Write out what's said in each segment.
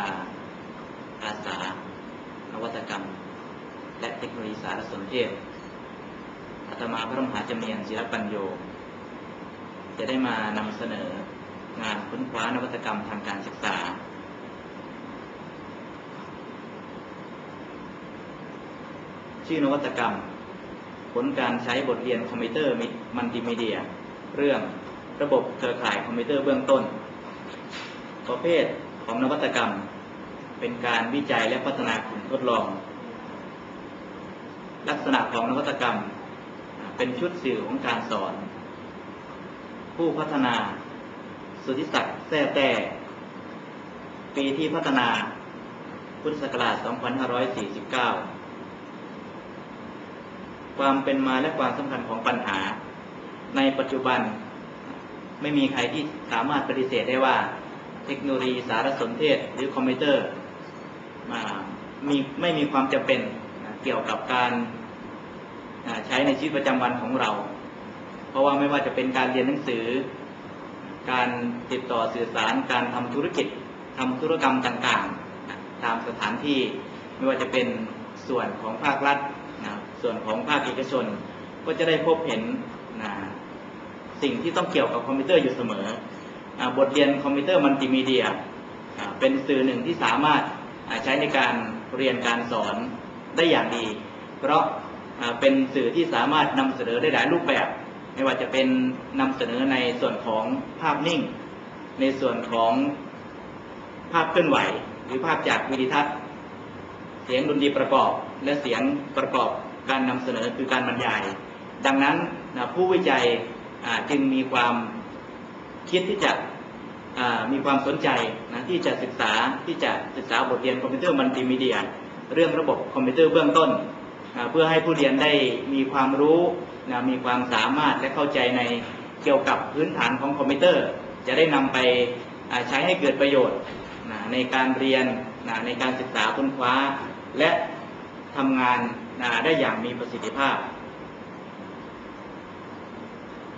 าอาสานวัตกรรม และเทคโนโลยีสารสนเทศอาตมาพระมหาจำเนียนศิลปัญโย จะได้มานำเสนองานค้นคว้านวัตกรรมทางการศึกษา ชื่อนวัตกรรม ผลการใช้บทเรียนคอมพิวเตอร์มัลติมีเดีย เรื่องระบบเครือข่ายคอมพิวเตอร์เบื้องต้น ประเภท ของนวัตกรรม เป็นการวิจัยและพัฒนากลุ่มทดลอง ลักษณะของนวัตกรรม เป็นชุดสื่อของการสอน ผู้พัฒนา สุทธิศักดิ์แท้แต่ ปีที่พัฒนา พุทธศักราช 2549 ความเป็นมาและความสำคัญของปัญหา ในปัจจุบันไม่มีใครที่สามารถปฏิเสธได้ว่า เทคโนโลยีสารสนเทศหรือคอมพิวเตอร์มามีไม่มีความจำเป็นเกี่ยวกับการใช้ในชีวิตประจำวันของเรา เพราะว่าไม่ว่าจะเป็นการเรียนหนังสือ การติดต่อสื่อสาร การทำธุรกิจทำธุรกรรมต่างๆ ตามสถานที่ไม่ว่าจะเป็นส่วนของภาครัฐนะส่วนของภาคเอกชน ก็จะได้พบเห็นนะสิ่งที่ต้องเกี่ยวกับคอมพิวเตอร์อยู่เสมอ บทเรียนคอมพิวเตอร์มัลติมีเดียเป็นสื่อหนึ่งที่สามารถใช้ในการเรียนการสอนได้อย่างดี เพราะเป็นสื่อที่สามารถนำเสนอได้หลายรูปแบบ ไม่ว่าจะเป็นนำเสนอในส่วนของภาพนิ่ง ในส่วนของภาพเคลื่อนไหว หรือภาพจากวิดีทัศน์ เสียงดนตรีประกอบ และเสียงประกอบการนำเสนอคือการบรรยาย ดังนั้นผู้วิจัยจึงมีความคิดที่จะ มีความสนใจนะที่จะศึกษาที่จะศึกษาบทเรียนคอมพิวเตอร์มัลติมีเดีย เรื่องระบบคอมพิวเตอร์เบื้องต้น เพื่อให้ผู้เรียนได้มีความรู้นะมีความสามารถและเข้าใจในเกี่ยวกับพื้นฐานของคอมพิวเตอร์ จะได้นำไปใช้ให้เกิดประโยชน์นะในการเรียนนะในการศึกษาค้นคว้า และทำงานนะได้อย่างมีประสิทธิภาพ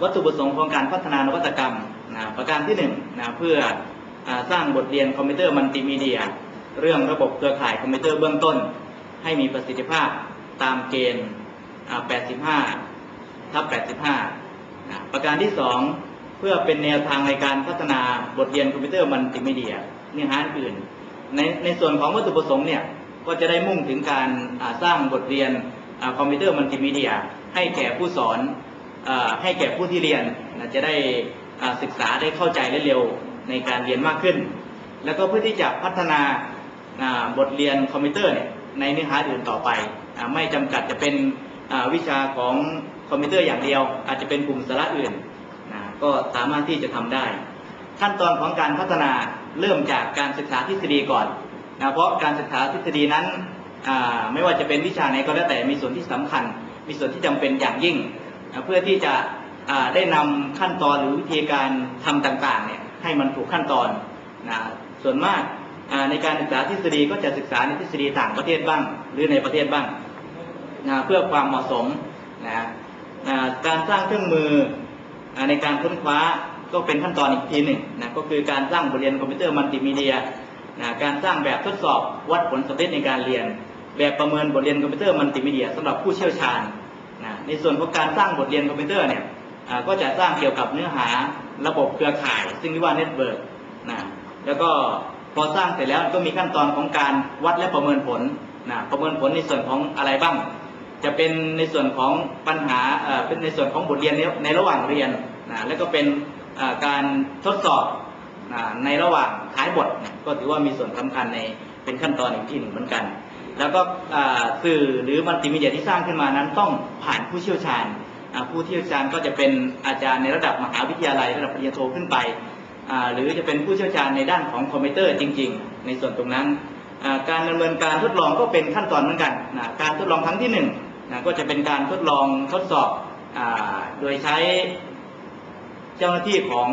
วัตถุประสงค์ของการพัฒนานวัตกรรม นะประการที่1นะเพื่ออสร้างบทเรียนคอมพิวเตอร์มัลติมีเดีย เรื่องระบบเครือข่ายคอมพิวเตอร์เบื้องต้น ให้มีประสิทธิภาพตามเกณฑ์ 85 ทับ 85นะประการที่ 2 เพื่อเป็นแนวทางในการพัฒนาบทเรียนคอมพิวเตอร์มัลติมีเดียเนื้อหาอื่น ในในส่วนของวัตถุประสงค์เนี่ยก็จะได้มุ่งถึงการสร้างบทเรียนคอมพิวเตอร์มัลติมีเดีย ให้แก่ผู้สอนให้แก่ผู้ที่เรียนจะได้ ศึกษาได้เข้าใจได้เร็วในการเรียนมากขึ้น แล้วก็เพื่อที่จะพัฒนาบทเรียนคอมพิวเตอร์ในเนื้อหาอื่นต่อไปไม่จำกัดจะเป็นวิชาของคอมพิวเตอร์อย่างเดียว อาจจะเป็นกลุ่มสาระอื่นก็สามารถที่จะทำได้ ขั้นตอนของการพัฒนาเริ่มจากการศึกษาทฤษฎีก่อนนะเพราะการศึกษาทฤษฎีนั้นไม่ว่าจะเป็นวิชาไหนก็แล้วแต่มีส่วนที่สำคัญ มีส่วนที่จำเป็นอย่างยิ่งเพื่อที่จะ ได้นำขั้นตอนหรือวิธีการทำต่างๆเนี่ยให้มันถูกขั้นตอนนะส่วนมากในการศึกษาทฤษฎีก็จะศึกษาในทฤษฎีต่างประเทศบ้าง หรือในประเทศบ้างนะเพื่อความเหมาะสมนะการสร้างเครื่องมือในการค้นคว้าก็เป็นขั้นตอนอีกทีหนึ่งนะก็คือการสร้างบทเรียนคอมพิวเตอร์มัลติมีเดียนะการสร้างแบบทดสอบวัดผลสำเร็จในการเรียน แบบประเมินบทเรียนคอมพิวเตอร์มัลติมีเดียสำหรับผู้เชี่ยวชาญนะในส่วนของการสร้างบทเรียนคอมพิวเตอร์เนี่ย ก็จะสร้างเกี่ยวกับเนื้อหาระบบเครือข่าย ซึ่งเรียกว่าเน็ตเวิร์กนะแล้วก็พอสร้างเสร็จแล้วก็มีขั้นตอนของการวัดและประเมินผลนะประเมินผลในส่วนของอะไรบ้าง จะเป็นในส่วนของปัญหาเป็นในส่วนของบทเรียนในระหว่างเรียนนะแล้วก็เป็นการทดสอบในระหว่างท้ายบทก็ถือว่ามีส่วนสำคัญในเป็นขั้นตอนอีกที่หนึ่งเหมือนกัน แล้วก็สื่อหรือมัลติมีเดียที่สร้างขึ้นมานั้นต้องผ่านผู้เชี่ยวชาญ ผู้เชี่ยวชาญก็จะเป็นอาจารย์ในระดับมหาวิทยาลัยระดับปริญญาโทขึ้นไป หรือจะเป็นผู้เชี่ยวชาญในด้านของคอมพิวเตอร์จริง ๆ ในส่วนตรงนั้น การดำเนินการทดลองก็เป็นขั้นตอนเหมือนกันการทดลองครั้งที่1นก็จะเป็นการทดลองทดสอบโดยใช้เจ้าหน้าที่ของ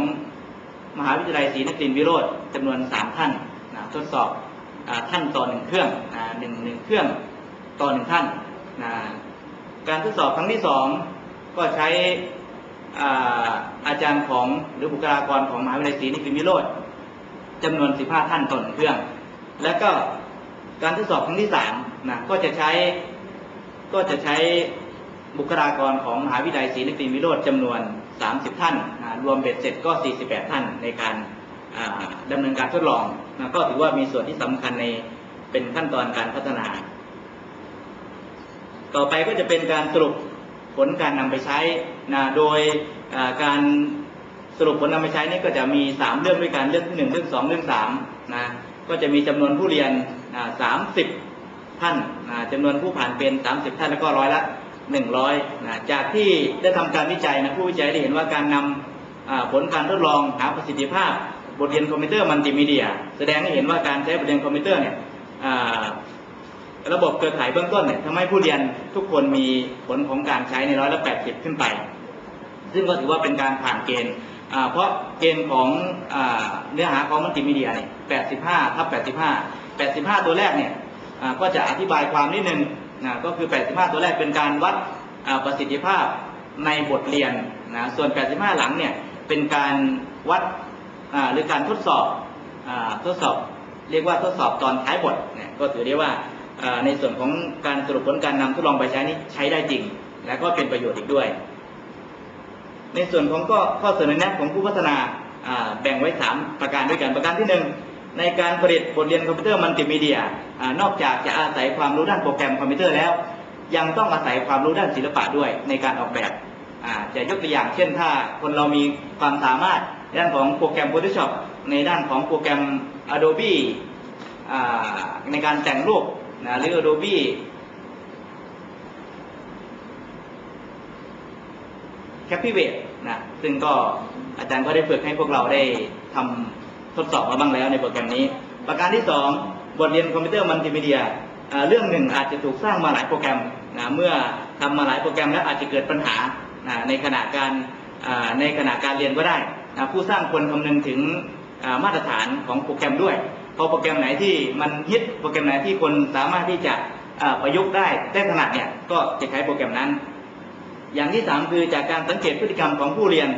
มหาวิทยาลัยศรีนครินทร์วิโรธจำนวน 3 ท่านทดสอบท่านต่อหนึ่งเครื่องหนึ่งหนึ่งเครื่องต่อหนึ่งท่านการทดสอบครั้งที่สอง ก็ใช้อาจารย์ของหรือบุคลากรของมหาวิทยาลัยศรีนิคิมิโรธจำนวน 15 ท่านต่อหนึ่งเครื่อง แล้วก็การทดสอบครั้งที่สามนะก็จะใช้ก็จะใช้บุคลากรของมหาวิทยาลัยศรีนครินทรวิโรธจำนวน 30 ท่านนะรวมเบ็ดเสร็จก็ 48 ท่านในการอ่าดำเนินการทดลองนะก็ถือว่ามีส่วนที่สำคัญในเป็นขั้นตอนการพัฒนา ต่อไปก็จะเป็นการสรุป ผลการนำไปใช้นะโดยการสรุปผลนำไปใช้นี่ก็จะมี 3 เรื่องด้วยกันเรื่องที่1เรื่อง2เรื่อง3นะก็จะมีจำนวนผู้เรียนสามสิบท่านนะจำนวนผู้ผ่านเป็น 30 ท่านแล้วก็ร้อยละ 100นะจากที่ได้ทำการวิจัยนะผู้วิจัยได้เห็นว่าการนำอ่าผลการทดลองหาประสิทธิภาพบทเรียนคอมพิวเตอร์มัลติมีเดีย แสดงให้เห็นว่าการใช้บทเรียนคอมพิวเตอร์เนี่ย ระบบเครือข่ายเบื้องต้นเนี่ยทำให้ผู้เรียนทุกคนมีผลของการใช้ในร้อยละแปดสิบขึ้นไป ซึ่งก็ถือว่าเป็นการผ่านเกณฑ์เพราะเกณฑ์ของอเนื้อหาของมัลติมีเดียเนี่ยแปดสิบห้าทับแปดสิบห้าแปดสิบห้าตัวแรกเนี่ยก็จะอธิบายความนิดนึงนก็คือแปดสิบห้าตัวแรกเป็นการวัดประสิทธิภาพในบทเรียนนะส่วนแปดสิบห้าหลังเนี่ยเป็นการวัดหรือการทดสอบอทดสอบ เรียกว่าทดสอบตอนท้ายบทเนี่ยก็ถือได้ว่า ในส่วนของการสรุปผลการนำทดลองไปใช้นี้ใช้ได้จริง และก็เป็นประโยชน์อีกด้วย ในส่วนของก็ข้อเสนอแนะของผู้พัฒนาแบ่งไว้ 3 ประการด้วยกันประการที่หนึ่งในการผลิตบทเรียนคอมพิวเตอร์มัลติมีเดียนอกจากจะอาศัยความรู้ด้านโปรแกรมคอมพิวเตอร์แล้ว ยังต้องอาศัยความรู้ด้านศิลปะด้วยในการออกแบบจะยกตัวอย่างเช่นถ้าคนเรามีความสามารถในด้านของโปรแกรม Photoshop ในด้านของโปรแกรม Adobe ในการแต่งรูป นะหรือ Adobe Captivate นะซึ่งก็อาจารย์ก็ได้ฝึกให้พวกเราได้ทำทดสอบมาบ้างแล้วในโปรแกรมนี้ ประการที่สองบทเรียนคอมพิวเตอร์มัลติมีเดียเรื่องหนึ่งอาจจะถูกสร้างมาหลายโปรแกรมนะเมื่อทำมาหลายโปรแกรมแล้วอาจจะเกิดปัญหานะในขณะการในขณะการเรียนก็ได้นะผู้สร้างควรคำนึงถึงมาตรฐานของโปรแกรมด้วย พอโปรแกรมไหนที่มันฮิตโปรแกรมไหนที่คนสามารถที่จะประยุกต์ได้ได้ถนัดเนี่ยก็จะใช้โปรแกรมนั้น อย่างที่สามคือจากการสังเกตพฤติกรรมของผู้เรียน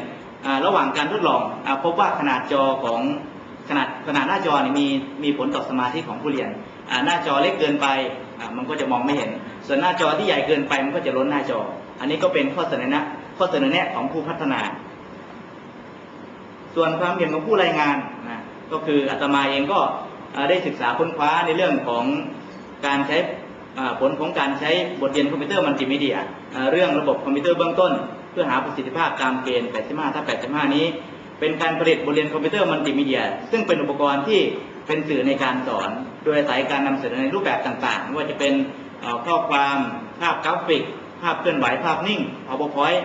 ระหว่างการทดลองอพบว่าขนาดจอของขนาดขนาดหน้าจอเนี่ยมีมีผลต่อสมาธิของผู้เรียนหน้าจอเล็กเกินไปมันก็จะมองไม่เห็น ส่วนหน้าจอที่ใหญ่เกินไปมันก็จะล้นหน้าจอ อันนี้ก็เป็นข้อเสนอแนะข้อเสนอแนะของผู้พัฒนา ส่วนความเห็นของผู้รายงานนะ ก็คืออาตมาเองก็ได้ศึกษาค้นคว้าในเรื่องของการใช้ผลของการใช้บทเรียนคอมพิวเตอร์มัลติมีเดียเรื่องระบบคอมพิวเตอร์เบื้องต้น เพื่อหาประสิทธิภาพตามเกณฑ์ 85ถ้า85 นี้ เป็นการผลิตบทเรียนคอมพิวเตอร์มัลติมีเดีย ซึ่งเป็นอุปกรณ์ที่เป็นสื่อในการสอน โดยอาศัยการนำเสนอในรูปแบบต่างๆไม่ว่าจะเป็นข้อความภาพกราฟิก ภาพเคลื่อนไหวภาพนิ่ง PowerPoint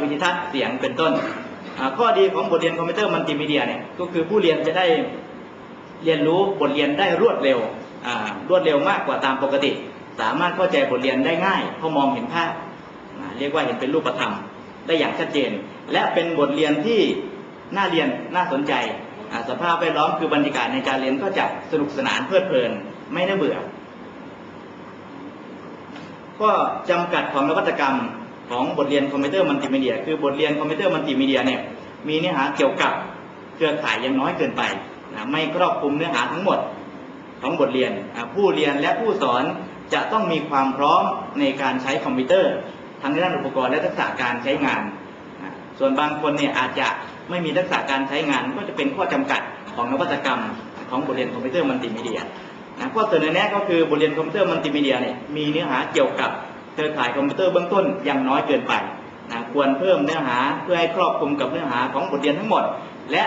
วิดีทัศน์เสียงเป็นต้น ข้อดีของบทเรียนคอมพิวเตอร์มัลติมีเดียเนี่ยก็คือผู้เรียนจะได้เรียนรู้บทเรียนได้รวดเร็วรวดเร็วมากกว่าตามปกติ สามารถเข้าใจบทเรียนได้ง่ายเพราะมองเห็นภาพเรียกว่าเห็นเป็นรูปธรรมได้อย่างชัดเจน และเป็นบทเรียนที่น่าเรียนน่าสนใจสภาพแวดล้อมคือบรรยากาศในการเรียนก็จะสนุกสนานเพลิดเพลินไม่น่าเบื่อ ก็จำกัดของนวัตกรรม ของบทเรียนคอมพิวเตอร์มัลติมีเดีย คือบทเรียนคอมพิวเตอร์มัลติมีเดียเนี่ยมีเนื้อหาเกี่ยวกับเครือข่ายยังน้อยเกินไปนะไม่ครอบคลุมเนื้อหาทั้งหมดของบทเรียนอะผู้เรียนและผู้สอนจะต้องมีความพร้อมในการใช้คอมพิวเตอร์ ทั้งในด้านอุปกรณ์และทักษะการใช้งานอะส่วนบางคนเนี่ยอาจจะไม่มีทักษะการใช้งานก็จะเป็นข้อจำกัดของนวัตกรรมของบทเรียนคอมพิวเตอร์มัลติมีเดียนะข้อเสนอแนะก็คือบทเรียนคอมพิวเตอร์มัลติมีเดียเนี่ยมีเนื้อหาเกี่ยวกับ เครือข่ายคอมพิวเตอร์เบื้องต้นยังน้อยเกินไปนะควรเพิ่มเนื้อหาเพื่อให้ครอบคลุมกับเนื้อหาของบทเรียนทั้งหมด และ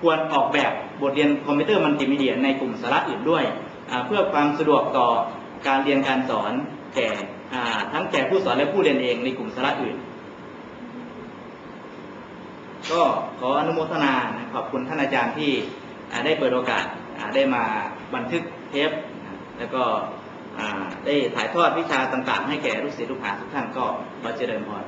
ควรออกแบบบทเรียนคอมพิวเตอร์มัลติมีเดียในกลุ่มสาระอื่นด้วย เพื่อความสะดวกต่อการเรียนการสอนแก่ทั้งแก่ผู้สอนและผู้เรียนเองในกลุ่มสาระอื่น ก็ขออนุโมทนาขอบคุณท่านอาจารย์ที่ได้เปิดโอกาสได้มาบันทึกเทปแล้วก็ ได้ถ่ายทอดวิชาต่าง ๆ ให้แก่ลูกศิษย์ลูกหาทุกท่านก็ขอเจริญพร